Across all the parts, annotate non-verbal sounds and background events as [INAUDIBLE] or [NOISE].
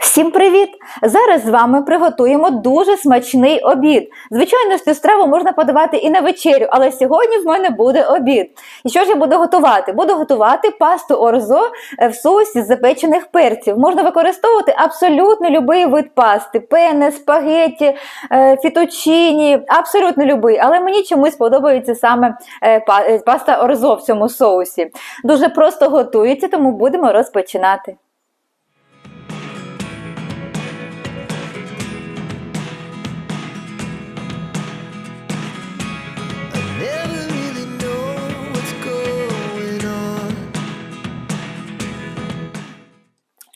Всім привіт! Зараз з вами приготуємо дуже смачний обід. Звичайно, цю страву можна подавати і на вечерю, але сьогодні в мене буде обід. І що ж я буду готувати? Буду готувати пасту орзо е, в соусі з запечених перців. Можна використовувати абсолютно будь-який вид пасти: пене, спагеті, е, фіточіні, абсолютно любий. Але мені чомусь подобається саме е, паста орзо в цьому соусі. Дуже просто готується, тому будемо розпочинати.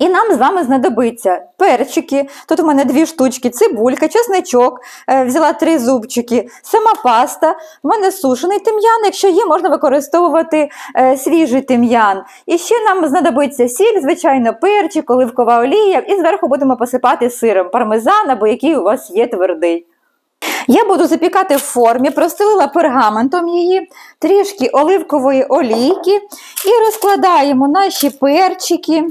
І нам з вами знадобиться перчики. Тут у мене дві штучки, цибулька, чесничок, е, взяла три зубчики, сама паста. У мене сушений тим'ян. Якщо є, можна використовувати е, свіжий тим'ян. І ще нам знадобиться сіль, звичайно, перчик, оливкова олія, і зверху будемо посипати сиром пармезан або який у вас є твердий. Я буду запікати в формі, простелила пергаментом її, трішки оливкової олійки і розкладаємо наші перчики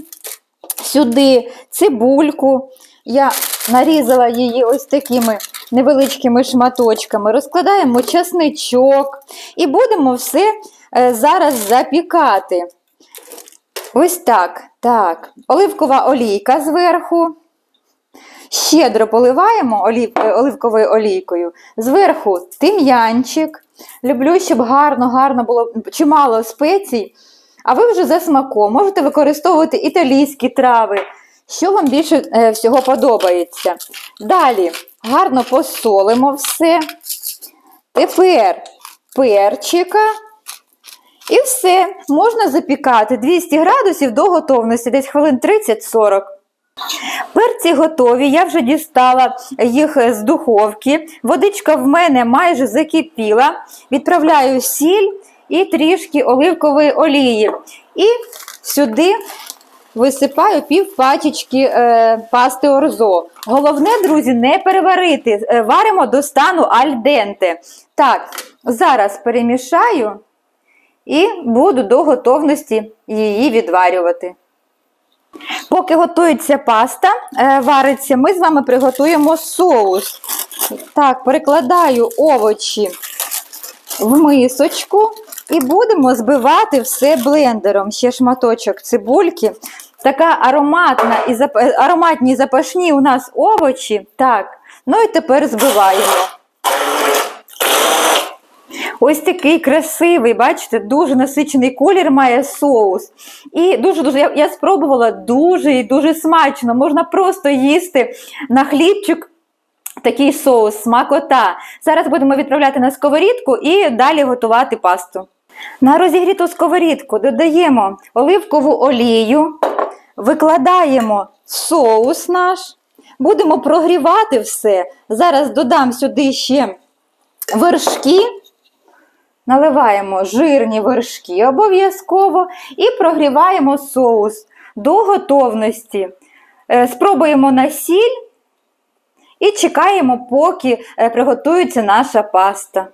сюди цибульку. Я нарізала її ось такими невеличкими шматочками. Розкладаємо часничок і будемо все е, зараз запікати. Ось так. Так. Оливкова олійка зверху. Щедро поливаємо олів, е, оливковою олійкою. Зверху тим'янчик. Люблю, щоб гарно-гарно було чимало спецій. А ви вже за смаком можете використовувати італійські трави, що вам більше е, всього подобається. Далі гарно посолимо все. Тепер перчика. І все, можна запікати 200 градусів до готовності, десь хвилин 30-40. Перці готові, я вже дістала їх з духовки. Водичка в мене майже закипіла. Відправляю сіль і трішки оливкової олії. І сюди висипаю пів пачечки е, пасти орзо. Головне, друзі, не переварити. Е, Варимо до стану альденте. Так, зараз перемішаю і буду до готовності її відварювати. Поки готується паста, е, вариться, ми з вами приготуємо соус. Так, перекладаю овочі в мисочку і будемо збивати все блендером. Ще шматочок цибульки. Така ароматна і зап... е, ароматні запашні у нас овочі. Так, ну і тепер збиваємо. Ось такий красивий, бачите, дуже насичений колір має соус. І дуже-дуже я, я спробувала дуже і дуже смачно. Можна просто їсти на хлібчик. Такий соус, смакота. Зараз будемо відправляти на сковорідку і далі готувати пасту. На розігріту сковорідку додаємо оливкову олію, викладаємо соус наш, будемо прогрівати все. Зараз додам сюди ще вершки. Наливаємо жирні вершки обов'язково і прогріваємо соус до готовності. Е, Спробуємо на сіль і чекаємо, поки е, приготується наша паста.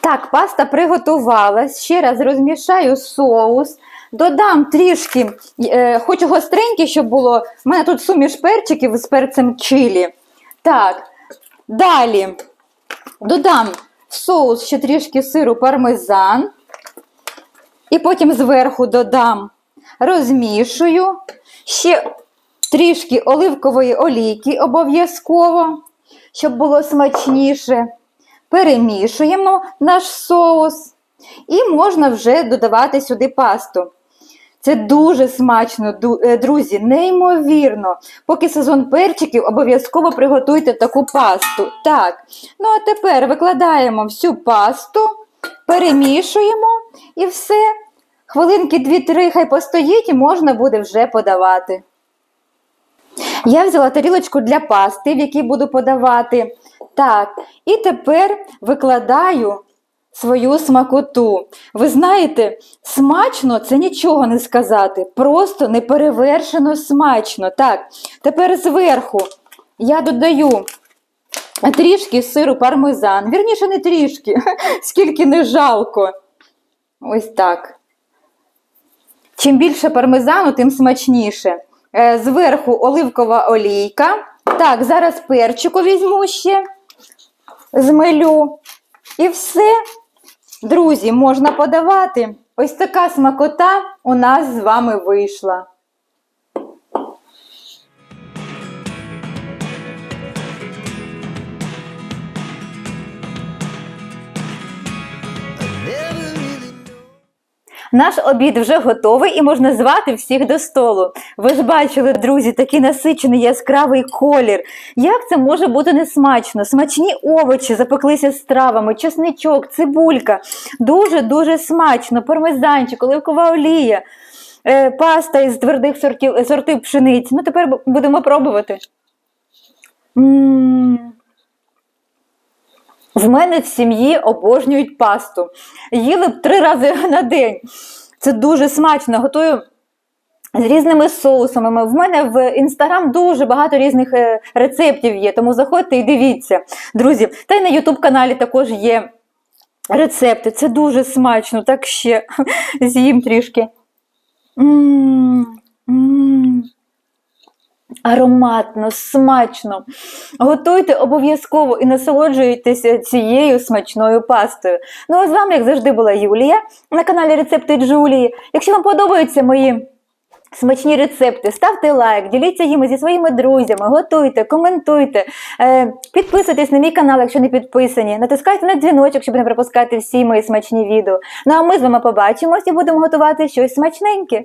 Так, паста приготувалась. Ще раз розмішаю соус. Додам трішки, е, хочу гостренький, щоб було. У мене тут суміш перчиків з перцем чилі. Так, далі додам в соус ще трішки сиру пармезан. І потім зверху додам, розмішую. Ще трішки оливкової олійки обов'язково, щоб було смачніше. Перемішуємо наш соус. І можна вже додавати сюди пасту. Це дуже смачно, е, друзі, неймовірно. Поки сезон перчиків, обов'язково приготуйте таку пасту. Так, ну а тепер викладаємо всю пасту, перемішуємо і все. Хвилинки 2-3 хай постоїть і можна буде вже подавати. Я взяла тарілочку для пасти, в якій буду подавати. Так, і тепер викладаю свою смакоту. Ви знаєте, смачно це нічого не сказати. Просто неперевершено смачно. Так, тепер зверху я додаю трішки сиру пармезан. Вірніше, не трішки, [LAUGHS] скільки не жалко. Ось так. Чим більше пармезану, тим смачніше. Е, Зверху оливкова олійка. Так, зараз перчику візьму ще, змелю. І все. Друзі, можна подавати. Ось така смакота у нас з вами вийшла. Наш обід вже готовий і можна звати всіх до столу. Ви ж бачили, друзі, такий насичений яскравий колір. Як це може бути несмачно? Смачні овочі запеклися з травами, чесничок, цибулька. Дуже-дуже смачно, пармезанчик, оливкова олія, е, паста із твердих сортів, сортів пшениці. Ну, тепер будемо пробувати. М. В мене в сім'ї обожнюють пасту. Їли б три рази [LAUGHS] на день. Це дуже смачно. Готую з різними соусами. В мене в інстаграм дуже багато різних е, рецептів є, тому заходьте і дивіться, друзі. Та й на Ютуб каналі також є рецепти. Це дуже смачно. Так ще [LAUGHS] з'їм трішки. М, м. Ароматно, смачно. Готуйте обов'язково і насолоджуйтеся цією смачною пастою. Ну а з вами, як завжди, була Юлія на каналі Рецепти Джулії. Якщо вам подобаються мої смачні рецепти, ставте лайк, діліться їми зі своїми друзями, готуйте, коментуйте, е, підписуйтесь на мій канал, якщо не підписані. Натискайте на дзвіночок, щоб не пропускати всі мої смачні відео. Ну а ми з вами побачимось і будемо готувати щось смачненьке.